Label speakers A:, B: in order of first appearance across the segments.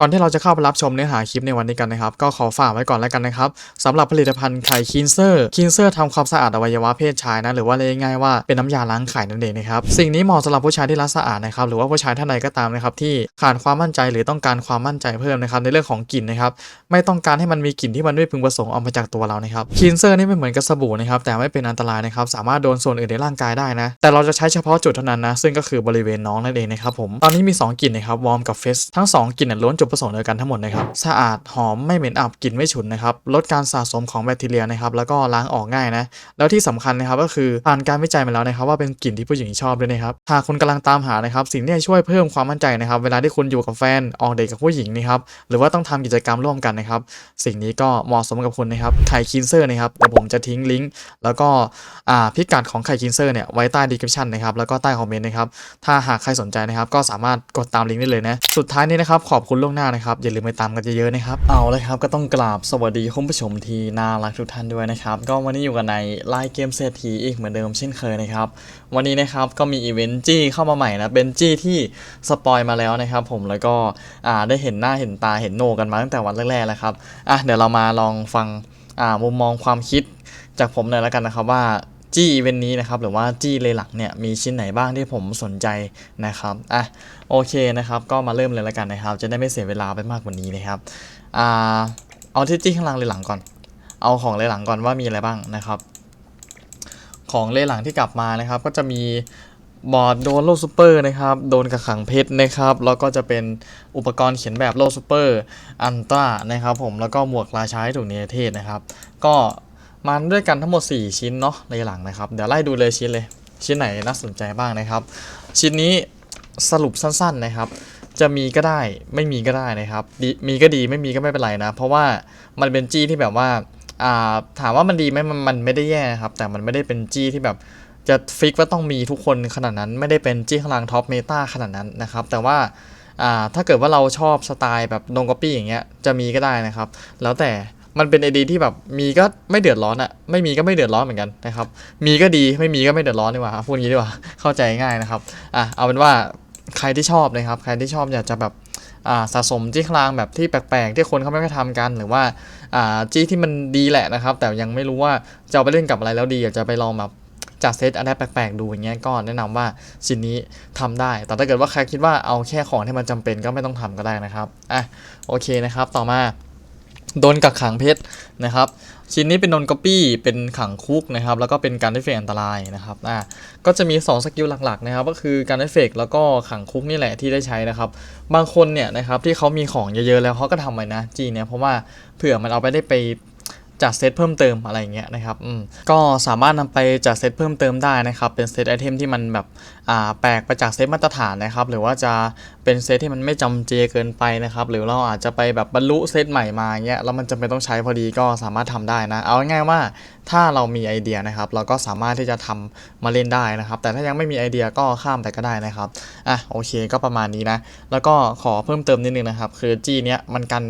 A: ก่อนที่เราจะเข้าไปรับชมเนื้อหาคลิปในวันนี้กันนะครับ ก็ขอฝากไว้ก่อนแล้วกันนะครับสำหรับผลิตภัณฑ์ไข่คินเซอร์คินเซอร์ทำความสะอาดอวัยวะเพศชายนะหรือว่าเรียกง่ายๆว่าเป็นน้ำยาล้างไข่นั่นเองนะครับสิ่งนี้เหมาะสำหรับผู้ชายที่รักสะอาดนะครับหรือว่าผู้ชายท่านใดก็ตามนะครับที่ขาดความมั่นใจหรือต้องการความมั่นใจเพิ่มนะครับในเรื่องของกลิ่นนะครับไม่ต้องการให้มันมีกลิ่นที่มันไม่พึงประสงค์ออกมาจากตัวเรานะครับคินเซอร์นี่ไม่เหมือนกับสบู่นะครับแต่ไม่เป็นอันตรายนะครับสามารถโดนส่วนอื่นในร่างกายได้นะแต่เราจะใช้เฉพาะจุดเท่านั้นนะซึ่งก็คือบริเวณน้องนั่นเองนะครับผมตอนนี้มีสองกลิ่นนะครับวอร์มกับเฟสทั้งสองกลิ่นนะล้วนจดประสงค์เดียวกันทั้งหมดนะครับ สะอาดหอมไม่เหม็นอับกลิ่นไม่ฉุนนะครับ ลดการสะสมของแบคทีเรียนะครับ แล้วก็ล้างออกง่ายนะ แล้วที่สำคัญนะครับก็คือผ่านการวิจัยมาแล้วนะครับ ว่าเป็นกลิ่นที่ผู้หญิงชอบด้วยนะครับ หากคุณกำลังตามหานะครับ สิ่งที่จะช่วยเพิ่มความมั่นใจนะครับ เวลาที่คุณอยู่กับแฟนออกเดทกับผู้หญิงนะครับ หรือว่าต้องทำกิจกรรมร่วมกันนะครับ สิ่งนี้ก็เหมาะสมกับคุณนะครับ ไข่คินเซอร์นะครับเดี๋ยวผมจะทิ้งลิงก์แล้วก็อ่าพิกัดของไข่คินเซอร์เนี่ยไว้ใต้ดีคริปชันนะครับแล้วก็ใต้คอมเมนต์นะครับถ้าหากใครสนใจนะครับก็สามารถกดตามลิงก์ได้เลยนะสุดท้ายนี้นะครับขอบคุณล่วงหน้านะครับ อย่าลืมไปตามกันเยอะๆนะครับ เอาเลยครับก็ต้องกราบสวัสดีคุณผู้ชมที่น่ารักทุกท่านด้วยนะครับ ก็วันนี้อยู่กันในไลน์เกมเศรษฐีอีกเหมือนเดิมเช่นเคยนะครับ วันนี้นะครับก็มีอีเวนต์จี้เข้ามาใหม่นะเป็นจี้ที่สปอยมาแล้วนะครับ ผมแล้วก็อ่าได้เห็นหน้าเห็นตาเห็นโนกันมาตั้งแต่วันแรกๆแล้วครับอะเดี๋ยวเรามาลองฟังอ่ามุมมองความคิดจากผมหน่อยแล้วกันนะครับว่า จี้เวนนี้นะครับหรือว่าจี้เลยหลักเนี่ยมีชิ้นไหนบ้างที่ผมสนใจนะครับอะโอเคนะครับก็มาเริ่มเลยแล้วกันนะครับ จะได้ไม่เสียเวลาไปมากกว่านี้นะครับอ่าเอาที่จี้ข้างหล่างเลยหลังก่อน เอาของเลยหลังก่อนว่ามีอะไรบ้างนะครับ ของเลยหลังที่กลับมานะครับ ก็จะมีบอร์ดโดนโลซูเปอร์นะครับ โดนกระขังเพชรนะครับ แล้วก็จะเป็นอุปกรณ์เขียนแบบโลซูเปอร์อันตรานะครับผม แล้วก็หมวกราชาให้ถูกเนเทศนะครับ ก็ มาด้วยกันทั้งหมด 4 ชิ้นเนาะในหลังนะครับ เดี๋ยวไล่ดูเลยชิ้นเลย ชิ้นไหนน่าสนใจบ้างนะครับ ชิ้นนี้สรุปสั้นๆนะครับ จะมีก็ได้ไม่มีก็ได้นะครับดีมีก็ดีไม่มีก็ไม่เป็นไรนะ เพราะว่ามันเป็นจี้ที่แบบว่าถามว่ามันดีไหมมันมันไม่ได้แย่ครับ แต่มันไม่ได้เป็นจี้ที่แบบจะฟิกว่าต้องมีทุกคนขนาดนั้นไม่ได้เป็นจี้ข้างหลังท็อปเมตาขนาดนั้นนะครับ แต่ว่าถ้าเกิดว่าเราชอบสไตล์แบบนงกอปปี้อย่างเงี้ยจะมีก็ได้นะครับ แล้วแต่ มันเป็นไอเดียที่แบบมีก็ไม่เดือดร้อนอะไม่มีก็ไม่เดือดร้อนเหมือนกันนะครับ มีก็ดีไม่มีก็ไม่เดือดร้อนดีกว่าพูดอย่างนี้ดีกว่าเข้าใจง่ายนะครับอะเอาเป็นว่าใครที่ชอบนะครับ ใครที่ชอบอยากจะแบบอ่าสะสมจี้คลางแบบที่แปลกๆ ที่คนเขาไม่ค่อยทำกันหรือว่าอ่าจี้ที่มันดีแหละนะครับ แต่ยังไม่รู้ว่าจะเอาไปเล่นกับอะไรแล้วดีอยากจะไปลองแบบจัดเซตอะไรแปลกๆ ดูอย่างเงี้ยก็แนะนำว่าชิ้นนี้ทำได้ แต่ถ้าเกิดว่าใครคิดว่าเอาแค่ของที่มันจำเป็นก็ไม่ต้องทำก็ได้นะครับอะโอเคนะครับ ต่อมา โดนกักขังเพชรนะครับ ชิ้นนี้เป็นโดนก๊อปปี้เป็นขังคุกนะครับ แล้วก็เป็นการได้เฟกอันตรายนะครับอ่าก็จะมี 2 สกิลหลักๆนะครับ ก็คือการได้เฟกแล้วก็ขังคุกนี่แหละที่ได้ใช้นะครับ บางคนเนี่ยนะครับที่เขามีของเยอะๆแล้วเขาก็ทำไว้นะจีเนี่ยเพราะว่าเผื่อมันเอาไปได้ไป จัดเซตเพิ่มเติมอะไรเงี้ยนะครับก็สามารถนำไปจัดเซตเพิ่มเติมได้นะครับเป็นเซตไอเทมที่มันแบบอ่าแปลกไปจากเซตมาตรฐานนะครับหรือว่าจะเป็นเซตที่มันไม่จำเจเกินไปนะครับหรือเราอาจจะไปแบบบรรลุเซตใหม่มาเงี้ยแล้วมันจำเป็นต้องใช้พอดีก็สามารถทำได้นะเอาง่ายๆว่าถ้าเรามีไอเดียนะครับเราก็สามารถที่จะทำมาเล่นได้นะครับแต่ถ้ายังไม่มีไอเดียก็ข้ามไปก็ได้นะครับอะโอเคก็ประมาณนี้นะแล้วก็ขอเพิ่มเติมนิดนึงนะครับคือจีเนี้ยมันกัน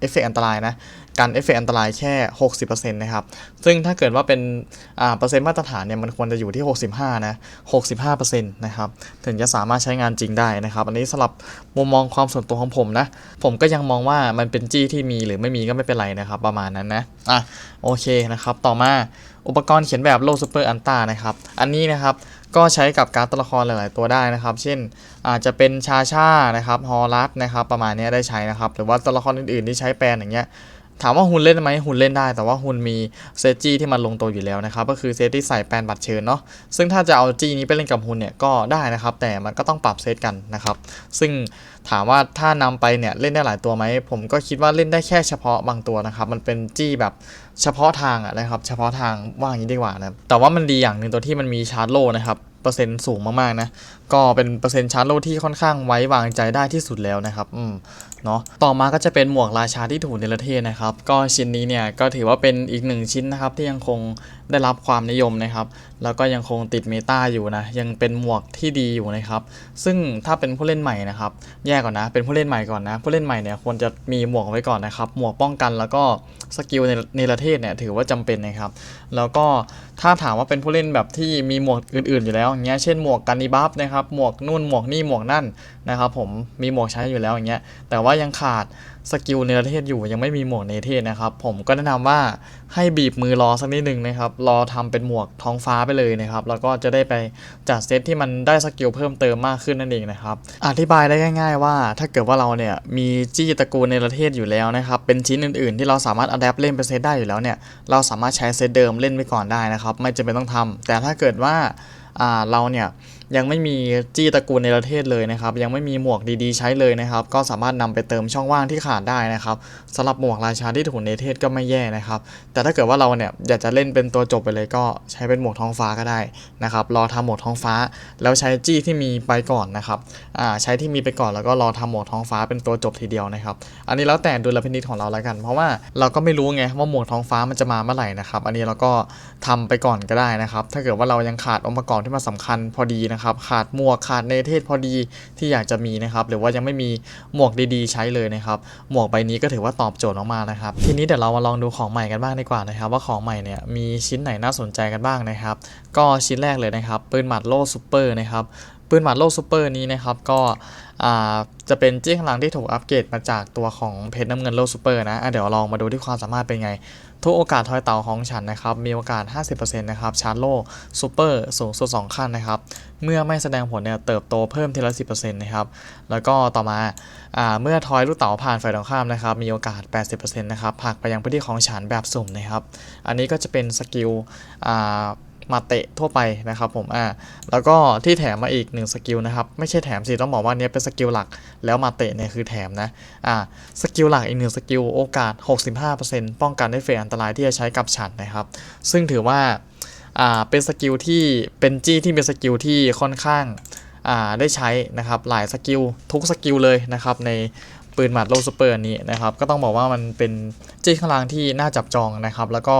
A: เอฟเฟกต์อันตรายนะกันเอฟเฟกต์อันตรายแค่ 60%นะครับ ซึ่งถ้าเกิดว่าเป็นอ่าเปอร์เซ็นต์มาตรฐานเนี่ยมันควรจะอยู่ที่ 65 นะ 65%นะครับ ถึงจะสามารถใช้งานจริงได้นะครับ อันนี้สำหรับมุมมองความส่วนตัวของผมนะ ผมก็ยังมองว่ามันเป็นจี้ที่มีหรือไม่มีก็ไม่เป็นไรนะครับ ประมาณนั้นนะ อะ โอเคนะครับ ต่อมาอุปกรณ์เขียนแบบโลซูเปอร์อันต้านะครับ อันนี้นะครับ ก็ใช้กับการ์ดตัวละครหลาย ๆ ตัวได้นะครับ เช่นอาจจะเป็นชาชานะครับฮอลัสนะครับประมาณนี้ได้ใช้นะครับ หรือว่าตัวละครอื่น ๆ ที่ใช้แปลนอย่างเงี้ยถามว่าหุ่นเล่นไหมหุ่นเล่นได้ แต่ว่าหุ่นมีเซตจี้ที่มันลงตัวอยู่แล้วนะครับ ก็คือเซตที่ใส่แปลนบัตรเชิญเนาะซึ่งถ้าจะเอาจี้นี้ไปเล่นกับหุ่นเนี่ยก็ได้นะครับ แต่มันก็ต้องปรับเซตกันนะครับ ซึ่งถามว่าถ้านำไปเนี่ยเล่นได้หลายตัวไหมผมก็คิดว่าเล่นได้แค่เฉพาะบางตัวนะครับ มันเป็นจี้แบบ เฉพาะทางอะนะครับ เฉพาะทางว่าอย่างนี้ดีกว่านะแต่ว่ามันดีอย่างหนึ่งตัวที่มันมีชาร์จโลนะครับเปอร์เซ็นต์สูงมากๆนะก็เป็นเปอร์เซ็นต์ชาร์จโลที่ค่อนข้างไว้วางใจได้ที่สุดแล้วนะครับอืมเนาะต่อมาก็จะเป็นหมวกราชาที่ถูกในประเทศนะครับ ก็ชิ้นนี้เนี่ยก็ถือว่าเป็นอีกหนึ่งชิ้นนะครับที่ยังคงได้รับความนิยมนะครับ แล้วก็ยังคงติดเมตาอยู่นะ ยังเป็นหมวกที่ดีอยู่นะครับ ซึ่งถ้าเป็นผู้เล่นใหม่นะครับ แยกก่อนนะ เป็นผู้เล่นใหม่ก่อนนะ ผู้เล่นใหม่เนี่ยควรจะมีหมวกไว้ก่อนนะครับ หมวกป้องกันแล้วก็สกิลในในประเทศเนี่ยถือว่าจำเป็นนะครับ แล้วก็ถ้าถามว่าเป็นผู้เล่นแบบที่มีหมวกอื่น ๆ อยู่แล้วอย่างเงี้ย เช่นหมวกกันนิบัฟนะครับ หมวกนู่นหมวกนี่หมวกนั่นนะครับ ผมมีหมวกใช้อยู่แล้วอย่างเงี้ย แต่ว่ายังขาด สกิลเนรเทศอยู่ยังไม่มีหมวกเนรเทศนะครับ ผมก็แนะนำว่าให้บีบมือรอสักนิดหนึ่งนะครับ รอทำเป็นหมวกท้องฟ้าไปเลยนะครับ แล้วก็จะได้ไปจัดเซตที่มันได้สกิลเพิ่มเติมมากขึ้นนั่นเองนะครับ อธิบายได้ง่าย ๆ ว่า ถ้าเกิดว่าเราเนี่ยมีจี้ตระกูลเนรเทศอยู่แล้วนะครับ เป็นชิ้นอื่นๆ ที่เราสามารถอัดแอปเล่นเป็นเซตได้อยู่แล้วเนี่ย เราสามารถใช้เซตเดิมเล่นไปก่อนได้นะครับ ไม่จำเป็นต้องทำแต่ถ้าเกิดว่าเราเนี่ย ยังไม่มีจี้ตระกูลในประเทศเลยนะครับ ยังไม่มีหมวกดีๆ ใช้เลยนะครับ ก็สามารถนำไปเติมช่องว่างที่ขาดได้นะครับสำหรับหมวกราชาที่ถูกในประเทศก็ไม่แย่นะครับ แต่ถ้าเกิดว่าเราเนี่ยอยากจะเล่นเป็นตัวจบไปเลยก็ใช้เป็นหมวกท้องฟ้าก็ได้นะครับ รอทำหมวกท้องฟ้า แล้วใช้จี้ที่มีไปก่อนนะครับอ่าใช้ที่มีไปก่อนแล้วก็รอทำหมวกท้องฟ้าเป็นตัวจบทีเดียวนะครับ อันนี้แล้วแต่ดุลพินิจของเราแล้วกัน เพราะว่าเราก็ไม่รู้ไงว่าหมวกท้องฟ้ามันจะมาเมื่อไหร่นะครับ อันนี้เราก็ทำไปก่อนก็ได้นะครับ ถ้าเกิดว่าเรายังขาดองค์ประกอบที่มันสาคัญพอดีนะครับขาดหมวกขาดในเทศพอดีที่อยากจะมีนะครับหรือว่ายังไม่มีหมวกดีๆ ใช้เลยนะครับหมวกใบนี้ก็ถือว่าตอบโจทย์มากๆนะครับทีนี้เดี๋ยวเรามาลองดูของใหม่กันบ้างดีกว่านะครับ ว่าของใหม่เนี่ยมีชิ้นไหนน่าสนใจกันบ้างนะครับ ก็ชิ้นแรกเลยนะครับปืนหมัดโล่ซูเปอร์นะครับปืนหมัดโล่ซูเปอร์นี้นะครับก็ จะเป็นจี้ข้างหลังที่ถูกอัปเกรดมาจากตัวของเพชรน้ำเงินโลซูเปอร์นะะเดี๋ยวลองมาดูที่ความสามารถเป็นไง ทุกโอกาสทอยเต่าของฉันนะครับ มีโอกาส 50%นะครับ ชาร์จโลซูเปอร์สูงสุด2ขั้นนะครับ เมื่อไม่แสดงผลเนี่ยเติบโตเพิ่มทีละ 10%นะครับ แล้วก็ต่อมาอ่าเมื่อทอยลูกเต๋าผ่านฝ่ายตรงข้ามนะครับ มีโอกาส 80%นะครับผักไปยังพื้นที่ของฉันแบบสุ่มนะครับ อันนี้ก็จะเป็นสกิลอ่า มาเตะทั่วไปนะครับผมอ่าแล้วก็ที่แถมมาอีก 1 สกิลนะครับ ไม่ใช่แถมสิต้องบอกว่าเนี้ยเป็นสกิลหลัก แล้วมาเตะเนี่ยคือแถมนะอ่าสกิลหลักอีกหนึ่งสกิลโอกาส 65%ป้องกันได้เฟรอันตรายที่จะใช้กับฉันนะครับ ซึ่งถือว่าอ่าเป็นสกิลที่เป็นจี้ที่เป็นสกิลที่ค่อนข้างอ่าได้ใช้นะครับหลายสกิลทุกสกิลเลยนะครับใน ปืนหมัดโลซูเปอร์นี้นะครับ ก็ต้องบอกว่ามันเป็นจี้ข้างล่างที่น่าจับจองนะครับ แล้วก็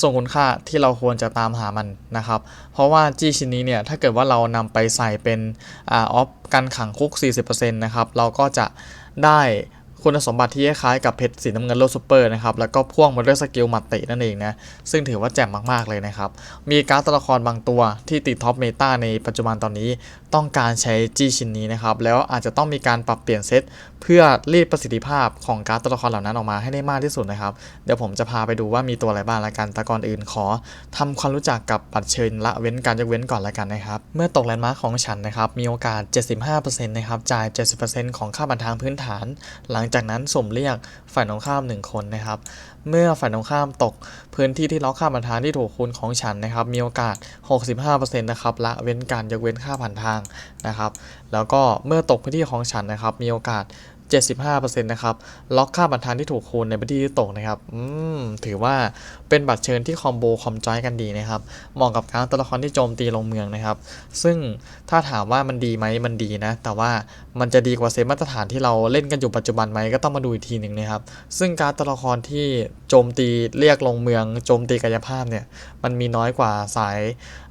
A: ทรงคุณค่าที่เราควรจะตามหามันนะครับ เพราะว่าจี้ชิ้นนี้เนี่ยถ้าเกิดว่าเรานำไปใส่เป็นอออฟกันขังคุก 40%นะครับเราก็จะได้ คุณสมบัติที่คล้ายกับเพชรสีน้ำเงินโลซูเปอร์นะครับแล้วก็พ่วงมาด้วยสกิลมัดเตะนั่นเองนะซึ่งถือว่าแจ่มมากๆเลยนะครับ มีการ์ดตัวละครบางตัวที่ติดท็อปเมตาในปัจจุบันตอนนี้ต้องการใช้จี้ชิ้นนี้นะครับแล้วอาจจะต้องมีการปรับเปลี่ยนเซตเพื่อรีดประสิทธิภาพของการ์ดตัวละครเหล่านั้นออกมาให้ได้มากที่สุดนะครับเดี๋ยวผมจะพาไปดูว่ามีตัวอะไรบ้างละกันแต่ก่อนอื่นขอทำความรู้จักกับบัตรเชิญละเว้นการยกเว้นก่อนละกันนะครับเมื่อตกแลนด์มาร์คของฉันนะครับมีโอกาส 75%นะครับจ่าย 70%ของค่าบัตรทางพื้นฐานหลังจากนั้นสุ่มเรียกฝ่ายตรงข้าม1คนนะครับ เมื่อฝ่ายตรงข้ามตกพื้นที่ที่ล็อกค่าผ่านทางที่ถูกคูณของฉันนะครับ มีโอกาส 65%นะครับละเว้นการยกเว้นค่าผ่านทางนะครับ แล้วก็เมื่อตกพื้นที่ของฉันนะครับ มีโอกาส 75%นะครับ ล็อกค่าบัตรทางที่ถูกคูณในพื้นที่ตกนะครับ อืม ถือว่าเป็นบัตรเชิญที่คอมโบคอมจอยกันดีนะครับ เหมาะกับการตัวละครที่โจมตีลงเมืองนะครับ ซึ่งถ้าถามว่ามันดีไหมมันดีนะ แต่ว่ามันจะดีกว่าเซตมาตรฐานที่เราเล่นกันอยู่ปัจจุบันไหมก็ต้องมาดูอีกทีหนึ่งนะครับ ซึ่งการตัวละครที่โจมตีเรียกลงเมือง โจมตีกายภาพเนี่ย มันมีน้อยกว่าสาย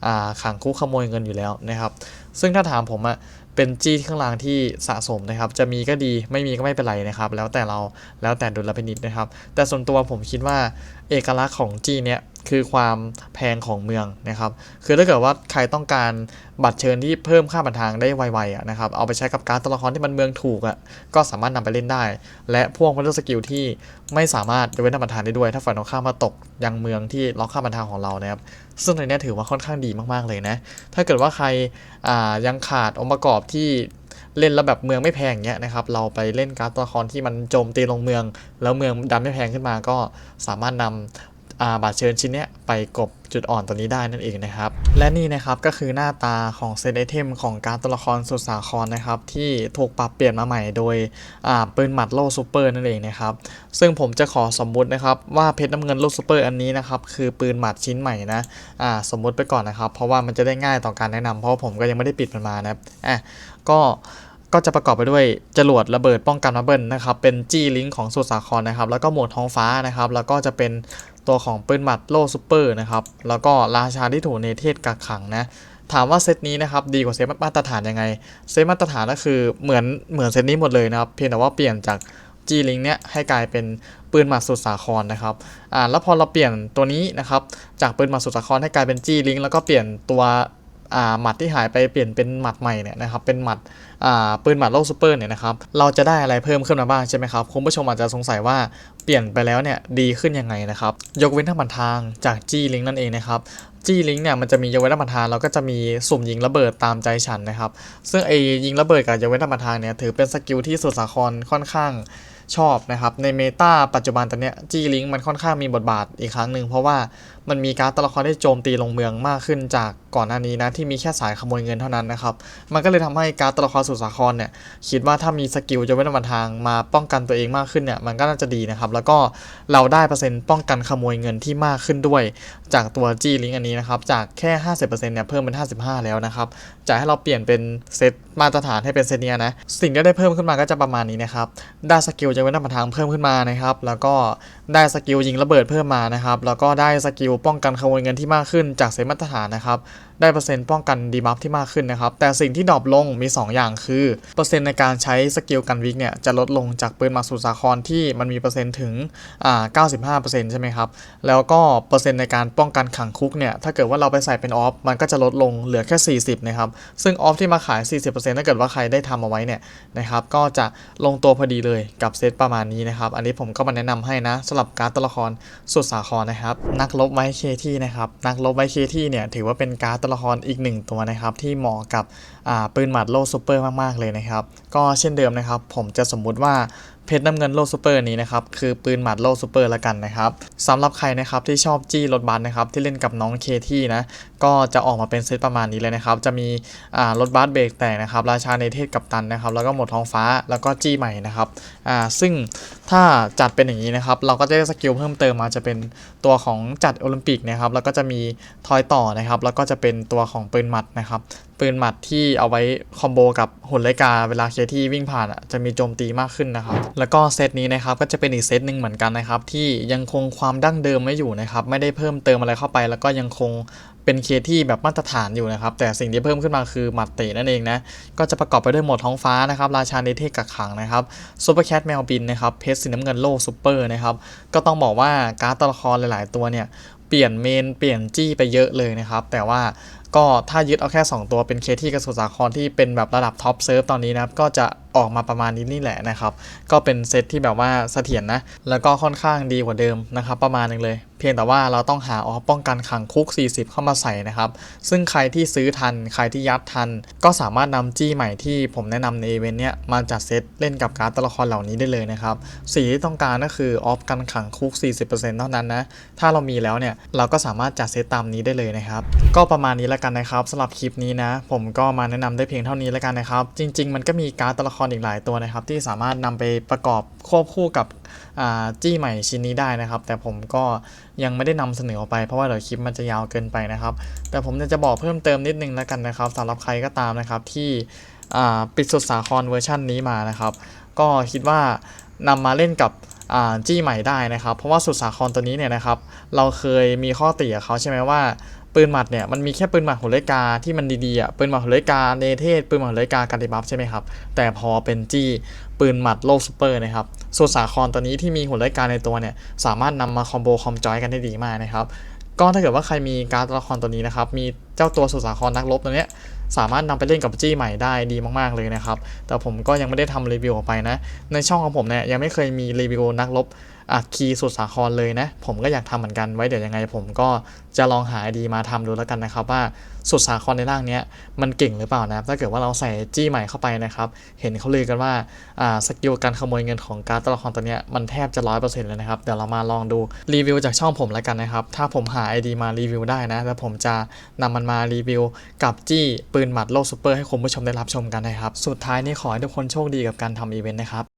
A: อ่าขังคุกขโมยเงินอยู่แล้วนะครับ ซึ่งถ้าถามผมอะ เป็นจี้ข้างล่างที่สะสมนะครับ จะมีก็ดีไม่มีก็ไม่เป็นไรนะครับ แล้วแต่เราแล้วแต่ดุลพินิจนะครับ แต่ส่วนตัวผมคิดว่าเอกลักษณ์ของจี้เนี้ย คือความแพงของเมืองนะครับ คือถ้าเกิดว่าใครต้องการบัตรเชิญที่เพิ่มค่าบัตรทางได้ไวๆอะนะครับ เอาไปใช้กับการตัวละครที่มันเมืองถูกอะ ก็สามารถนำไปเล่นได้ และพวกมันด้วยสกิลที่ไม่สามารถยกเว้นค่าบัตรทางได้ด้วย ถ้าฝ่ายตรงข้ามมาตกยังเมืองที่ล็อกค่าบัตรทางของเรานะครับ ซึ่งในเนี้ยถือว่าค่อนข้างดีมากๆเลยนะ ถ้าเกิดว่าใครอ่ายังขาดองค์ประกอบที่เล่นแล้วแบบเมืองไม่แพงเงี้ยนะครับ เราไปเล่นการ์ดตัวละครที่มันโจมตีลงเมือง แล้วเมืองดันไม่แพงขึ้นมาก็สามารถนำอ่า บัตรเชิญชิ้นเนี้ยไปกบจุดอ่อนตัวนี้ได้นั่นเองนะครับ และนี่นะครับก็คือหน้าตาของเซตไอเทมของการตัวละครสุดสาครนะครับ ที่ถูกปรับเปลี่ยนมาใหม่โดยอ่าปืนหมัดโล่ซูเปอร์นั่นเองนะครับ ซึ่งผมจะขอสมมุตินะครับว่าเพชรน้ำเงินโล่ซูเปอร์อันนี้นะครับคือปืนหมัดชิ้นใหม่นะอ่าสมมุติไปก่อนนะครับ เพราะว่ามันจะได้ง่ายต่อการแนะนำเพราะผมก็ยังไม่ได้ปิดมันมานะครับอะก็ก็จะประกอบไปด้วยจรวดระเบิดป้องกันมาเบิลนะครับเป็นจี้ลิงของสุดสาครนะครับ แล้วก็หมวดท้องฟ้านะครับ แล้วก็จะเป็น ตัวของปืนหมัดโล่ซูเปอร์นะครับแล้วก็ราชาที่ถูกเนเธศกักขังนะถามว่าเซตนี้นะครับดีกว่าเซตมาตรฐานยังไง เซตมาตรฐานก็คือเหมือนเหมือนเซตนี้หมดเลยนะครับเพียงแต่ว่าเปลี่ยนจากจีลิงเนี่ยให้กลายเป็นปืนหมัดสุดสาครนะครับอ่าแล้วพอเราเปลี่ยนตัวนี้นะครับจากปืนหมัดสุดสาครให้กลายเป็นจีลิงแล้วก็เปลี่ยนตัว หมัดที่หายไปเปลี่ยนเป็นหมัดใหม่เนี่ยนะครับเป็นหมัดปืนหมัดโลกซูเปอร์เนี่ยนะครับเราจะได้อะไรเพิ่มขึ้นมาบ้างใช่ไหมครับคุณผู้ชมอาจจะสงสัยว่าเปลี่ยนไปแล้วเนี่ยดีขึ้นยังไงนะครับยกเว้นทางบันทางจากจีลิงนั่นเองนะครับจี้ลิงเนี่ยมันจะมียกเว้นธรรมทานแล้วก็จะมีสุ่มยิงระเบิดตามใจฉันนะครับ ซึ่งไอ้ยิงระเบิดกับยกเว้นธรรมทานเนี่ยถือเป็นสกิลที่สุดสาครค่อนข้างชอบนะครับในเมตาปัจจุบันตอนเนี้ยจี้ลิงมันค่อนข้างมีบทบาทอีกครั้งหนึ่งเพราะว่ามันมีการตัวละครที่โจมตีลงเมืองมากขึ้นจาก ก่อนหน้านี้นะที่มีแค่สายขโมยเงินเท่านั้นนะครับ มันก็เลยทำให้การตัวละครสุสาครเนี่ยคิดว่าถ้ามีสกิลยกเว้นธรรมทางมาป้องกันตัวเองมากขึ้นเนี่ยมันก็น่าจะดีนะครับ แล้วก็เราได้เปอร์เซ็นต์ป้องกันขโมยเงินที่มากขึ้นด้วย จากตัว G Link อันนี้นะครับจากแค่ 50%เนี่ยเพิ่มเป็น 55 แล้วนะครับจะให้เราเปลี่ยนเป็นเซตมาตรฐานให้เป็นเซตเนี้ยนะสิ่งที่ได้เพิ่มขึ้นมาก็จะประมาณนี้นะครับได้สกิลจะเว้นธรรมทางเพิ่มขึ้นมานะครับ แล้วก็ ได้สกิลยิงระเบิดเพิ่มมานะครับ แล้วก็ได้สกิลป้องกันขโมยเงินที่มากขึ้นจากเซตมาตรฐานนะครับ ได้เปอร์เซ็นต์ป้องกันดีบัฟที่มากขึ้นนะครับ แต่สิ่งที่ดรอปลงมี 2 อย่างคือเปอร์เซ็นต์ในการใช้สกิลกันวิกเนี่ยจะลดลงจากปืนมาสุสาครที่มันมีเปอร์เซ็นต์ถึงอ่า95%ใช่ไหมครับ แล้วก็เปอร์เซ็นต์ในการป้องกันขังคุกเนี่ยถ้าเกิดว่าเราไปใส่เป็นออฟมันก็จะลดลงเหลือแค่ 40นะครับซึ่งออฟที่มาขาย 40%ถ้าเกิดว่าใครได้ทำเอาไว้เนี่ยนะครับก็จะลงตัวพอดีเลยกับเซตประมาณนี้นะครับ อันนี้ผมก็มาแนะนำให้นะสำหรับการดตัวละครสุดสาครนะครับ นักลบไว้เคที่นะครับนักลบไว้เคที่เนี่ยถือว่าเป็นการดตัวละครอีกหนึ่งตัวนะครับที่เหมาะกับปืนหมัดโล่ซูเปอร์มากๆเลยนะครับ ก็เช่นเดิมนะครับ ผมจะสมมุติว่า เพชรน้ำเงินโลซูเปอร์นี้นะครับคือปืนหมัดโลซูเปอร์ละกันนะครับสำหรับใครนะครับที่ชอบจี้รถบัสนะครับที่เล่นกับน้องเคที่นะก็จะออกมาเป็นเซตประมาณนี้เลยนะครับจะมีอ่ารถบัสเบรกแตกนะครับราชาในเทศกับตันนะครับแล้วก็หมดท้องฟ้าแล้วก็จี้ใหม่นะครับอ่าซึ่งถ้าจัดเป็นอย่างนี้นะครับเราก็จะได้สกิลเพิ่มเติมมาจะเป็นตัวของจัดโอลิมปิกนะครับแล้วก็จะมีทอยต่อนะครับแล้วก็จะเป็นตัวของปืนหมัดนะครับ ปืนหมัดที่เอาไว้คอมโบกับหุ่นไลกาเวลาเคที่วิ่งผ่านอะจะมีโจมตีมากขึ้นนะครับ แล้วก็เซตนี้นะครับก็จะเป็นอีกเซตหนึ่งเหมือนกันนะครับ ที่ยังคงความดั้งเดิมไม่อยู่นะครับไม่ได้เพิ่มเติมอะไรเข้าไป แล้วก็ยังคงเป็นเคที่แบบมาตรฐานอยู่นะครับ แต่สิ่งที่เพิ่มขึ้นมาคือหมัดเตะนั่นเองนะ ก็จะประกอบไปด้วยหมดท้องฟ้านะครับ ราชาเนเทศกักขังนะครับซูเปอร์แคทแมวบินนะครับ เพชรสีน้ำเงินโลซูเปอร์นะครับ ก็ต้องบอกว่าการ์ดตัวละครหลาย ๆ ตัวเนี่ย เปลี่ยนเมน เปลี่ยนจี้ไปเยอะเลยนะครับ แต่ว่า ก็ถ้ายึดเอาแค่ 2 ตัวเป็นเคที่กับสุสาครที่เป็นแบบระดับท็อปเซิร์ฟตอนนี้นะครับ ก็จะออกมาประมาณนี้นี่แหละนะครับ ก็เป็นเซตที่แบบว่าเสถียรนะ แล้วก็ค่อนข้างดีกว่าเดิมนะครับ ประมาณนึงเลย เพียงแต่ว่าเราต้องหาออฟป้องกันขังคุก 40 เข้ามาใส่นะครับ ซึ่งใครที่ซื้อทัน ใครที่ยัดทัน ก็สามารถนำจี้ใหม่ที่ผมแนะนำในเอเวนต์เนี้ยมาจัดเซตเล่นกับการ์ดตัวละครเหล่านี้ได้เลยนะครับสีที่ต้องการก็คือออฟกันขังคุก 40%เท่านั้นนะ ถ้าเรามีแล้วเนี่ยเราก็สามารถจัดเซตตามนี้ได้เลยนะครับ ก็ประมาณนี้แล้วกันนะครับสำหรับคลิปนี้นะ ผมก็มาแนะนำได้เพียงเท่านี้แล้วกันนะครับ จริง ๆ มันก็มีการ์ดตัวละครอีกหลายตัวนะครับ ที่สามารถนำไปประกอบควบคู่กับจี้ใหม่ชิ้นนี้ได้นะครับ แต่ผมก็ยังไม่ได้นำเสนอออกไปเพราะว่าเดี๋ยวคลิปมันจะยาวเกินไปนะครับ แต่ผมจะบอกเพิ่มเติมนิดนึงแล้วกันนะครับสำหรับใครก็ตามนะครับที่ปิดสุดสาครเวอร์ชันนี้มานะครับ ก็คิดว่านำมาเล่นกับจี้ใหม่ได้นะครับ เพราะว่าสุดสาครตัวนี้เนี่ยนะครับ เราเคยมีข้อติกับเขาใช่ไหมว่า ปืนหมัดเนี่ยมันมีแค่ปืนหมัดหัวเลกาที่มันดีๆอะปืนหมัดหัวเลกาเนเทศปืนหมัดหัวเลกากันดิบัฟใช่ไหมครับแต่พอเป็นจี้ปืนหมัดโลกซูเปอร์นะครับส่วนสาครตัวนี้ที่มีหัวเลกาในตัวเนี่ยสามารถนำมาคอมโบคอมจอยกันได้ดีมากนะครับก็ถ้าเกิดว่าใครมีการ์ดตัวละครตัวนี้นะครับมีเจ้าตัวสุสาครนักรบตัวเนี้ยสามารถนำไปเล่นกับจี้ใหม่ได้ดีมากๆเลยนะครับแต่ผมก็ยังไม่ได้ทำรีวิวออกไปนะในช่องของผมเนี่ยยังไม่เคยมีรีวิวนักรบ อัดคีสุดสาครเลยนะ ผมก็อยากทำเหมือนกันไว้เดี๋ยวยังไง ผมก็จะลองหาไอดีมาทำดูแล้วกันนะครับ ว่าสุดสาครในร่างเนี้ยมันเก่งหรือเปล่านะถ้าเกิดว่าเราใส่จี้ใหม่เข้าไปนะครับ เห็นเขาลือกันว่าอ่าสกิลการขโมยเงินของการตัวละครตัวเนี้ยมันแทบจะร้อยเปอร์เซ็นต์เลยนะครับเดี๋ยวเรามาลองดูรีวิวจากช่องผมแล้วกันนะครับ ถ้าผมหา ID มารีวิวได้นะแล้วผมจะนำมันมารีวิวกับจี้ปืนหมัดโลกซูเปอร์ให้คุณผู้ชมได้รับชมกันนะครับสุดท้ายนี่ขอให้ทุกคนโชคดีกับการทำอีเวนต์นะครับ